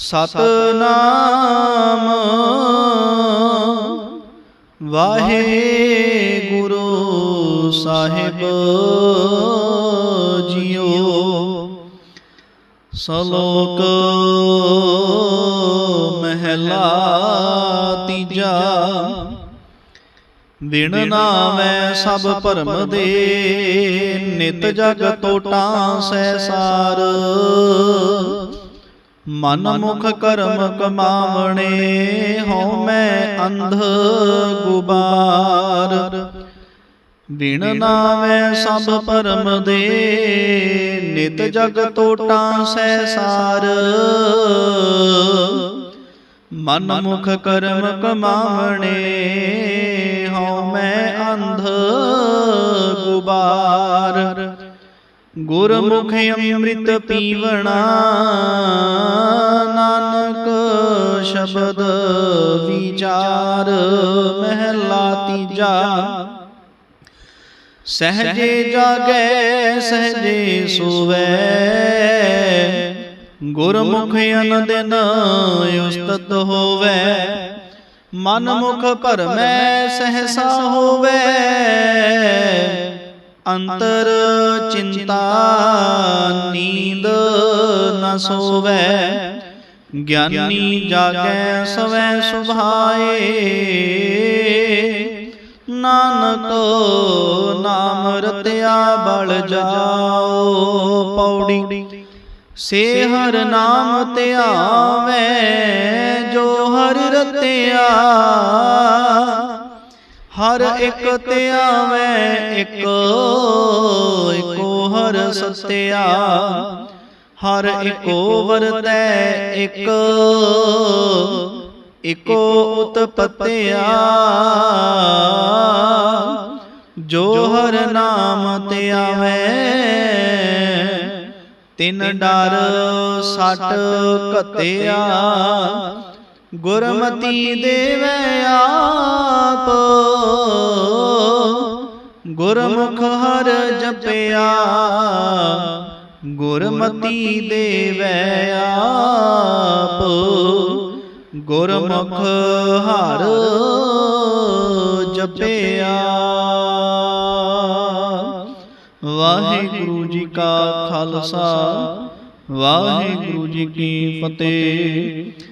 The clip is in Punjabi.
ਸਤਨਾਮ। ਵਾਹਿਗੁਰੂ ਸਾਹਿਬ ਜੀਓ। ਸਲੋਕ ਮਹਿਲਾ ਤੀਜਾ। ਬਿਨ ਨਾਮੈ ਸਭ ਭਰਮ ਦੇ, ਨਿਤ ਜਗ ਟੋਟਾ ਸੈਸਾਰ ਮਨ ਮੁਖ ਕਰਮ ਕਮਾਵਣੇ ਹਉ ਮੈਂ ਅੰਧ ਗੁਬਾਰ। ਬਿਨ ਨਾਮੈ ਸਭ ਪਰਮ ਦੇ ਨਿਤ ਜਗ ਟੋਟਾ ਸੈਸਾਰ ਮਨ ਮੁਖ ਕਰਮ ਕਮਾਵਣੇ ਹਉ ਮੈਂ ਅੰਧ ਗੁਬਾਰ। ਗੁਰਮੁਖ ਅੰਮ੍ਰਿਤ ਪੀਵਣਾ ਨਾਨਕ ਸ਼ਬਦ ਵਿਚਾਰ ਮਹਿਲਾ ਤੀਜਾ। ਸਹਜੇ ਜਾਗੈ, ਸਹਜੇ ਸੋਵੈ। ਗੁਰਮੁਖ ਅਨ ਉਸਤਤ ਹੋਵੈ। ਮਨ ਮੁਖ ਭਰਮੈ ਸਹਸਾ ਹੋਵੈ। ਅੰਤਰ ਚਿੰਤਾ ਨੀਂਦ ਨ ਸੋਵੈ, ਗਿਆਨੀ ਜਾਗੈ ਸਵੈ ਸੁਭਾਏ। ਨਾਨਕ ਨਾਮ ਰਤਿਆ ਬਲ ਜਾਓ ਪੌੜੀ ਸੇ ਹਰ ਨਾਮ ਧਿਆਵੈ ਜੋ ਹਰ ਰਤਿਆ। ਹਰ ਇੱਕ ਧਿਆਵੈ ਇੱਕ ਸਤਿਆ, ਹਰ ਇੱਕੋ ਵਰਤੈ ਇੱਕ। ਇਕੋ ਉਤਪਤਿਆ, ਜੋ ਹਰ ਨਾਮ ਧਿਆਵੈ ਤਿਨ ਡਰ ਸਟ ਘਤਿਆ। ਗੁਰਮਤੀ ਦੇਵੈ ਆਪ ਗੁਰਮੁਖ ਹਰ ਜਪਿਆ, ਗੁਰਮਤੀ ਦੇਵੈ ਆਪ। ਗੁਰਮੁਖ ਹਰ ਜਪਿਆ। ਵਾਹਿਗੁਰੂ ਜੀ ਕਾ ਖਾਲਸਾ, ਵਾਹਿਗੁਰੂ ਜੀ ਕੀ ਫਤਿਹ।